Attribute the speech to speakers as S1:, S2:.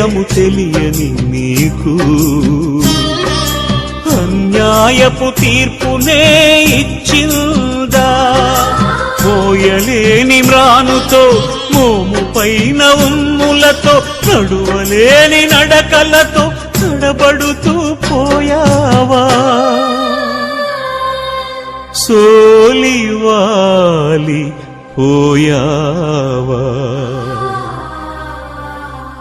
S1: భేదము తెలియని నీకు. అన్యాయపు తీర్పునే ఇచ్చిందా? పోయలేని మ్రానుతో మోము పైన ఉమ్ములతో నడువలేని నడకలతో నడబడుతూ పోయావా? సోలివాలి పోయావా?